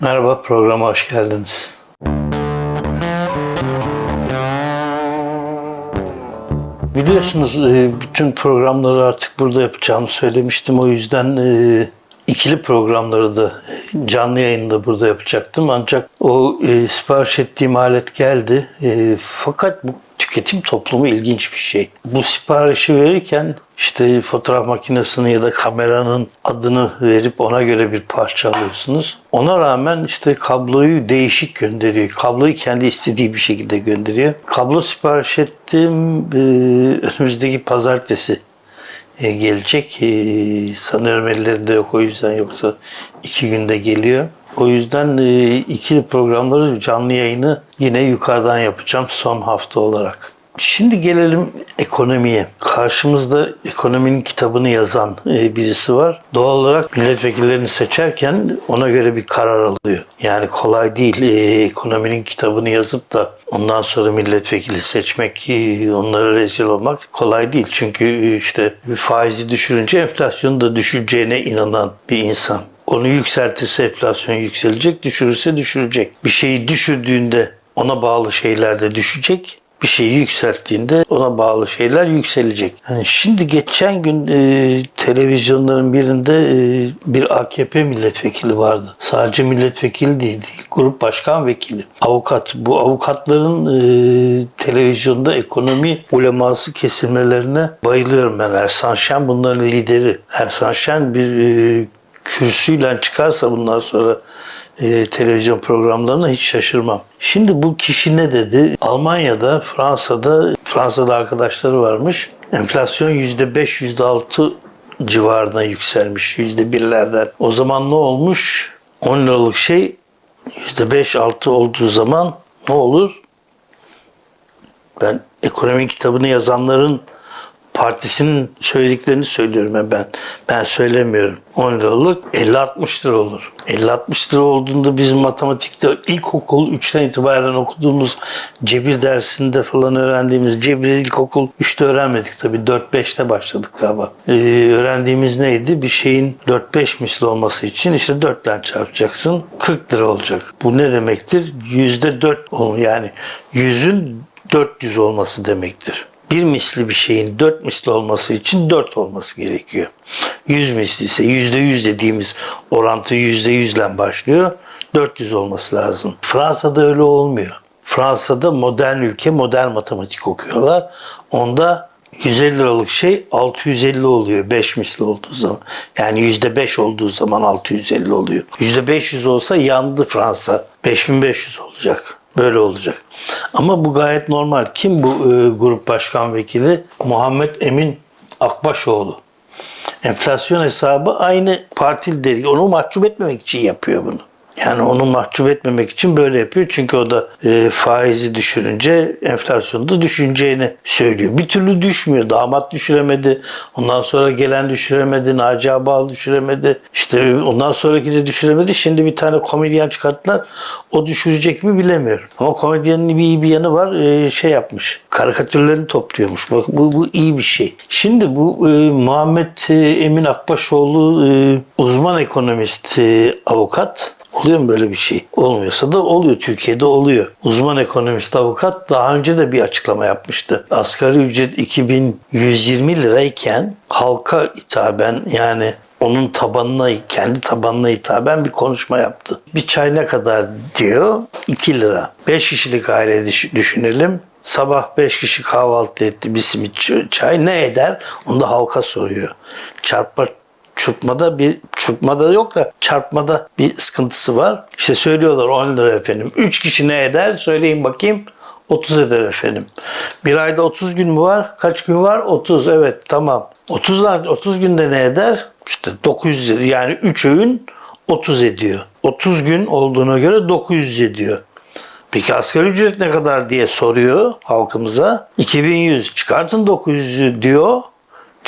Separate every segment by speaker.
Speaker 1: Merhaba, programa hoş geldiniz. Biliyorsunuz e, bütün programları artık burada yapacağımı söylemiştim. O yüzden e, ikili programları da e, canlı yayında burada yapacaktım. Ancak o sipariş ettiğim alet geldi. Fakat bu tüketim toplumu ilginç bir şey. Bu siparişi verirken işte fotoğraf makinesinin ya da kameranın adını verip ona göre bir parça alıyorsunuz. Ona rağmen işte kabloyu değişik gönderiyor. Kabloyu kendi istediği bir şekilde gönderiyor. Kablo sipariş ettim e, önümüzdeki pazartesi e, gelecek. E, sanıyorum ellerinde yok o yüzden yoksa iki günde geliyor. O yüzden e, ikili programları canlı yayını yine yukarıdan yapacağım son hafta olarak. Şimdi gelelim ekonomiye. Karşımızda ekonominin kitabını yazan e, birisi var. Doğal olarak milletvekillerini seçerken ona göre bir karar alıyor. Yani kolay değil e, ekonominin kitabını yazıp da ondan sonra milletvekili seçmek, e, onlara rezil olmak kolay değil. Çünkü işte faizi düşürünce enflasyonu da düşeceğine inanan bir insan. Onu yükseltirse enflasyon yükselecek, düşürürse düşürecek. Bir şeyi düşürdüğünde ona bağlı şeyler de düşecek. Bir şeyi yükselttiğinde ona bağlı şeyler yükselecek. Yani şimdi geçen gün e, televizyonların birinde e, bir AKP milletvekili vardı. Sadece milletvekili değil, değil grup başkan vekili. Avukat. Bu avukatların e, televizyonda ekonomi uleması kesilmelerine bayılıyorum ben. Ersan Şen bunların lideri. Ersan Şen bir e, kürsüyle çıkarsa bundan sonra e, televizyon programlarına hiç şaşırmam. Şimdi bu kişi ne dedi? Almanya'da, Fransa'da, Fransa'da arkadaşları varmış. Enflasyon %5, %6 civarına yükselmiş %1'lerden. O zaman ne olmuş? 10 liralık şey %5-6 olduğu zaman ne olur? Ben ekonomi kitabını yazanların partisinin söylediklerini söylüyorum ben. Ben, söylemiyorum. 10 liralık 50-60 lira olur. 50-60 lira olduğunda bizim matematikte ilkokul 3'ten itibaren okuduğumuz cebir dersinde falan öğrendiğimiz cebir ilkokul 3'te öğrenmedik tabii 4-5'te başladık galiba. Ee, öğrendiğimiz neydi? Bir şeyin 4-5 misli olması için işte 4'ten çarpacaksın 40 lira olacak. Bu ne demektir? %4 yani 100'ün 400 olması demektir bir misli bir şeyin dört misli olması için dört olması gerekiyor. Yüz misli ise yüzde yüz dediğimiz orantı yüzde yüzle başlıyor. 400 olması lazım. Fransa'da öyle olmuyor. Fransa'da modern ülke modern matematik okuyorlar. Onda 150 liralık şey 650 oluyor 5 misli olduğu zaman. Yani %5 olduğu zaman 650 oluyor. %500 olsa yandı Fransa. 5500 olacak. Böyle olacak. Ama bu gayet normal. Kim bu e, grup başkan vekili? Muhammed Emin Akbaşoğlu. Enflasyon hesabı aynı partili değil. Onu mahcup etmemek için yapıyor bunu. Yani onu mahcup etmemek için böyle yapıyor. Çünkü o da e, faizi düşürünce enflasyonu da düşüneceğini söylüyor. Bir türlü düşmüyor. Damat düşüremedi. Ondan sonra gelen düşüremedi. Naci Abal düşüremedi. İşte ondan sonraki de düşüremedi. Şimdi bir tane komedyen çıkarttılar. O düşürecek mi bilemiyorum. Ama komedyenin bir iyi bir yanı var. E, şey yapmış. Karikatürlerini topluyormuş. Bak bu, bu iyi bir şey. Şimdi bu e, Muhammed e, Emin Akbaşoğlu e, uzman ekonomist, e, avukat. Oluyor mu böyle bir şey? Olmuyorsa da oluyor. Türkiye'de oluyor. Uzman ekonomist avukat daha önce de bir açıklama yapmıştı. Asgari ücret 2120 lirayken halka hitaben yani onun tabanına, kendi tabanına hitaben bir konuşma yaptı. Bir çay ne kadar diyor? 2 lira. 5 kişilik aile düşünelim. Sabah 5 kişi kahvaltı etti bir simit çay ne eder? Onu da halka soruyor. Çarpma çırpmada bir çırpmada yok da çarpmada bir sıkıntısı var. İşte söylüyorlar 10 lira efendim. 3 kişi ne eder? Söyleyin bakayım. 30 eder efendim. Bir ayda 30 gün mü var? Kaç gün var? 30 evet tamam. 30 30 günde ne eder? İşte 900 ediyor. Yani 3 öğün 30 ediyor. 30 gün olduğuna göre 900 ediyor. Peki asgari ücret ne kadar diye soruyor halkımıza. 2100 çıkartın 900'ü diyor.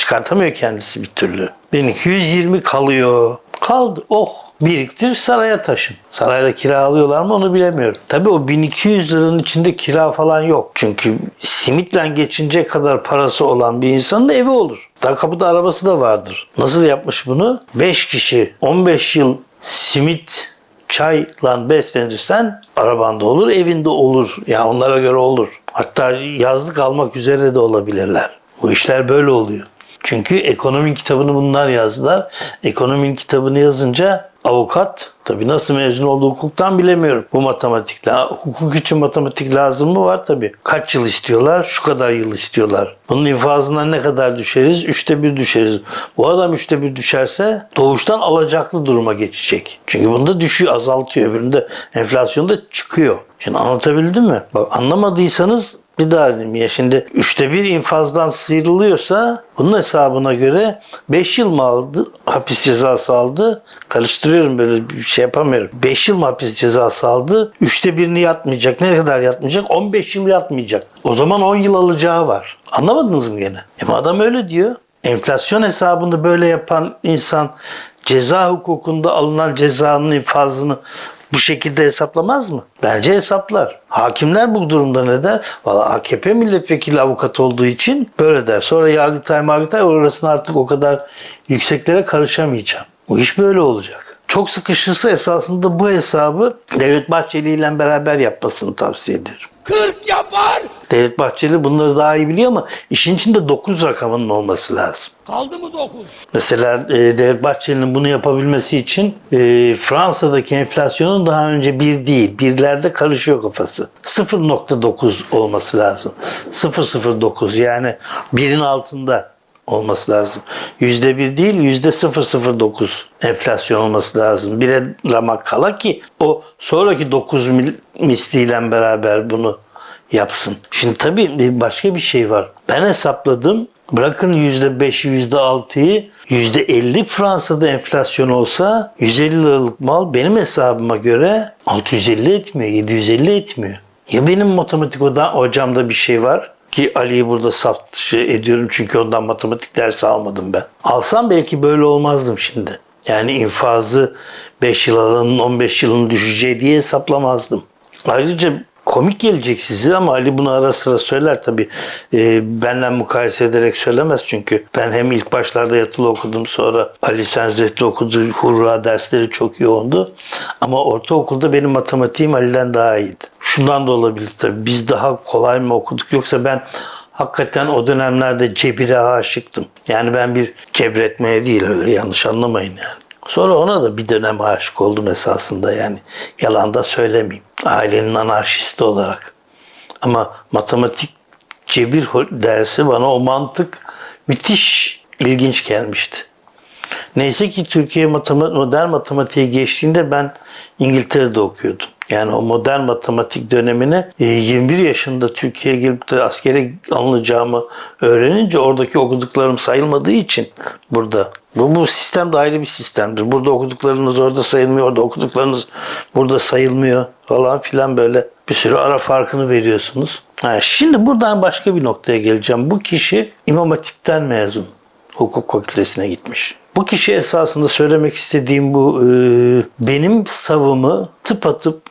Speaker 1: Çıkartamıyor kendisi bir türlü. 1220 kalıyor. Kaldı. Oh. Biriktir saraya taşın. Sarayda kira alıyorlar mı onu bilemiyorum. Tabii o 1200 liranın içinde kira falan yok. Çünkü simitle geçinecek kadar parası olan bir insanın da evi olur. Daha kapıda arabası da vardır. Nasıl yapmış bunu? 5 kişi 15 yıl simit çayla beslenirsen arabanda olur, evinde olur. Yani onlara göre olur. Hatta yazlık almak üzere de olabilirler. Bu işler böyle oluyor. Çünkü ekonomi kitabını bunlar yazdılar. Ekonomi kitabını yazınca avukat tabii nasıl mezun olduğu hukuktan bilemiyorum. Bu matematikle. Hukuk için matematik lazım mı? Var tabii. Kaç yıl istiyorlar? Şu kadar yıl istiyorlar. Bunun infazından ne kadar düşeriz? Üçte bir düşeriz. Bu adam üçte bir düşerse doğuştan alacaklı duruma geçecek. Çünkü bunda düşüyor, azaltıyor. Öbüründe enflasyonda çıkıyor. Şimdi anlatabildim mi? Bak anlamadıysanız bir daha diyeyim ya. Şimdi üçte bir infazdan sıyrılıyorsa bunun hesabına göre 5 yıl mı aldı hapis cezası aldı? Karıştırıyorum böyle bir şey yapamıyorum. 5 yıl mı hapis cezası aldı? Üçte birini yatmayacak. Ne kadar yatmayacak? 15 yıl yatmayacak. O zaman 10 yıl alacağı var. Anlamadınız mı gene? E adam öyle diyor. Enflasyon hesabını böyle yapan insan ceza hukukunda alınan cezanın infazını bu şekilde hesaplamaz mı? Bence hesaplar. Hakimler bu durumda ne der? Valla AKP milletvekili avukat olduğu için böyle der. Sonra Yargıtay Margıtay orasına artık o kadar yükseklere karışamayacağım. Bu iş böyle olacak. Çok sıkışırsa esasında bu hesabı Devlet Bahçeli ile beraber yapmasını tavsiye ederim.
Speaker 2: 40 yapar.
Speaker 1: Devlet Bahçeli bunları daha iyi biliyor ama işin içinde 9 rakamının olması lazım.
Speaker 2: Kaldı mı 9?
Speaker 1: Mesela e, Devlet Bahçeli'nin bunu yapabilmesi için e, Fransa'daki enflasyonun daha önce bir değil, birlerde karışıyor kafası. 0.9 olması lazım. 0.09 yani birin altında olması lazım. Yüzde bir değil, yüzde 0.09 enflasyon olması lazım. Bire ramak kala ki o sonraki 9 mil, misliyle beraber bunu yapsın. Şimdi tabii başka bir şey var. Ben hesapladım. Bırakın %5'i %6'yı %50 Fransa'da enflasyon olsa 150 liralık mal benim hesabıma göre 650 etmiyor, 750 etmiyor. Ya benim matematik hocamda bir şey var ki Ali'yi burada saf dışı ediyorum çünkü ondan matematik dersi almadım ben. Alsam belki böyle olmazdım şimdi. Yani infazı 5 yıl alanın 15 yılın düşeceği diye hesaplamazdım. Ayrıca komik gelecek size ama Ali bunu ara sıra söyler tabi. E, benden mukayese ederek söylemez çünkü ben hem ilk başlarda yatılı okudum sonra Ali Senzehli okudu. Hurra dersleri çok yoğundu. Ama ortaokulda benim matematiğim Ali'den daha iyiydi. Şundan da olabilir tabi. Biz daha kolay mı okuduk yoksa ben hakikaten o dönemlerde cebire aşıktım. Yani ben bir cebretmeye değil öyle yanlış anlamayın yani. Sonra ona da bir dönem aşık oldum esasında yani. Yalan da söylemeyeyim. Ailenin anarşisti olarak. Ama matematik cebir dersi bana o mantık müthiş ilginç gelmişti. Neyse ki Türkiye matema- modern matematiğe geçtiğinde ben İngiltere'de okuyordum. Yani o modern matematik dönemine e, 21 yaşında Türkiye'ye gelip de askere alınacağımı öğrenince oradaki okuduklarım sayılmadığı için burada bu, bu sistem de ayrı bir sistemdir. Burada okuduklarınız orada sayılmıyor, orada okuduklarınız burada sayılmıyor falan filan böyle bir sürü ara farkını veriyorsunuz. Ha, şimdi buradan başka bir noktaya geleceğim. Bu kişi İmam Hatip'ten mezun. Hukuk fakültesine gitmiş. Bu kişi esasında söylemek istediğim bu e, benim savımı tıpatıp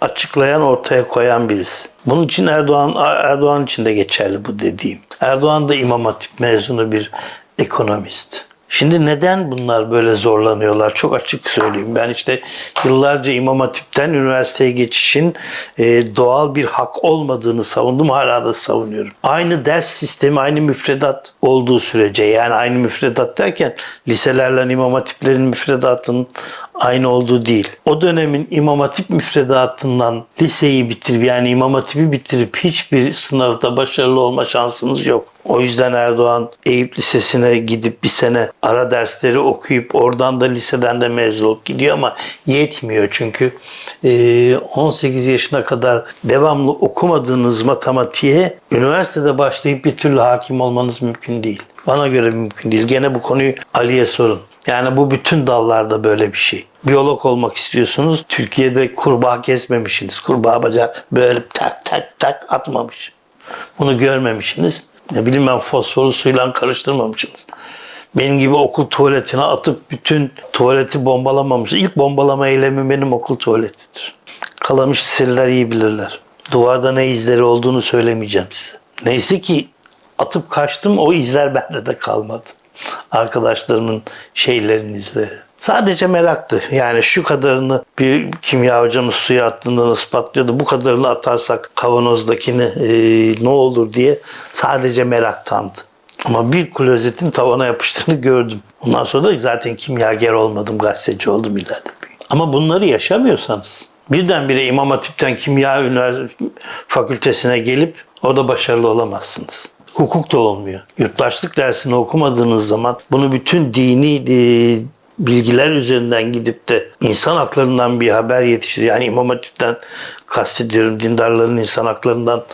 Speaker 1: açıklayan, ortaya koyan birisi. Bunun için Erdoğan Erdoğan için de geçerli bu dediğim. Erdoğan da İmam Hatip mezunu bir ekonomist. Şimdi neden bunlar böyle zorlanıyorlar? Çok açık söyleyeyim. Ben işte yıllarca İmam Hatip'ten üniversiteye geçişin e, doğal bir hak olmadığını savundum. Hala da savunuyorum. Aynı ders sistemi, aynı müfredat olduğu sürece yani aynı müfredat derken liselerle İmam Hatiplerin müfredatının aynı olduğu değil. O dönemin İmam Hatip müfredatından liseyi bitirip yani İmam Hatip'i bitirip hiçbir sınavda başarılı olma şansınız yok. O yüzden Erdoğan Eyüp Lisesi'ne gidip bir sene ara dersleri okuyup oradan da liseden de mezun olup gidiyor ama yetmiyor çünkü e, 18 yaşına kadar devamlı okumadığınız matematiğe üniversitede başlayıp bir türlü hakim olmanız mümkün değil. Bana göre mümkün değil. Gene bu konuyu Ali'ye sorun. Yani bu bütün dallarda böyle bir şey. Biyolog olmak istiyorsunuz. Türkiye'de kurbağa kesmemişsiniz. Kurbağa bacağı böyle tak tak tak atmamış. Bunu görmemişsiniz. Ne bileyim ben fosforu suyla karıştırmamışsınız. Benim gibi okul tuvaletine atıp bütün tuvaleti bombalamamış. İlk bombalama eylemi benim okul tuvaletidir. Kalamış liseliler iyi bilirler. Duvarda ne izleri olduğunu söylemeyeceğim size. Neyse ki atıp kaçtım o izler bende de kalmadı. Arkadaşlarımın şeylerin izleri. Sadece meraktı. Yani şu kadarını bir kimya hocamız suya attığında ispatlıyordu. Bu kadarını atarsak kavanozdakini e, ne olur diye sadece meraktandı. Ama bir klozetin tavana yapıştığını gördüm. Ondan sonra da zaten kimyager olmadım, gazeteci oldum ileride. Ama bunları yaşamıyorsanız birdenbire İmam Hatip'ten Kimya Üniversitesi Fakültesine gelip orada başarılı olamazsınız. Hukuk da olmuyor. Yurttaşlık dersini okumadığınız zaman bunu bütün dini e, bilgiler üzerinden gidip de insan haklarından bir haber yetişir. Yani İmam Hatip'ten kastediyorum dindarların insan haklarından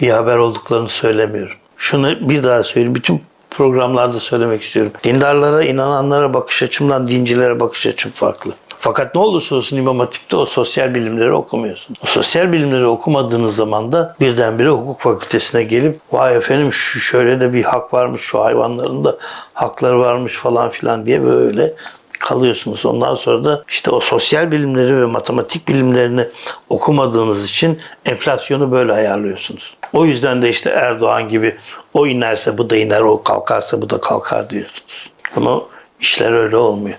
Speaker 1: bir haber olduklarını söylemiyorum. Şunu bir daha söyleyeyim. Bütün programlarda söylemek istiyorum. Dindarlara, inananlara bakış açımdan dincilere bakış açım farklı. Fakat ne olursa olsun İmam Hatip'te o sosyal bilimleri okumuyorsun. O sosyal bilimleri okumadığınız zaman da birdenbire hukuk fakültesine gelip vay efendim şu şöyle de bir hak varmış şu hayvanların da hakları varmış falan filan diye böyle kalıyorsunuz. Ondan sonra da işte o sosyal bilimleri ve matematik bilimlerini okumadığınız için enflasyonu böyle ayarlıyorsunuz. O yüzden de işte Erdoğan gibi o inerse bu da iner, o kalkarsa bu da kalkar diyorsunuz. Ama işler öyle olmuyor.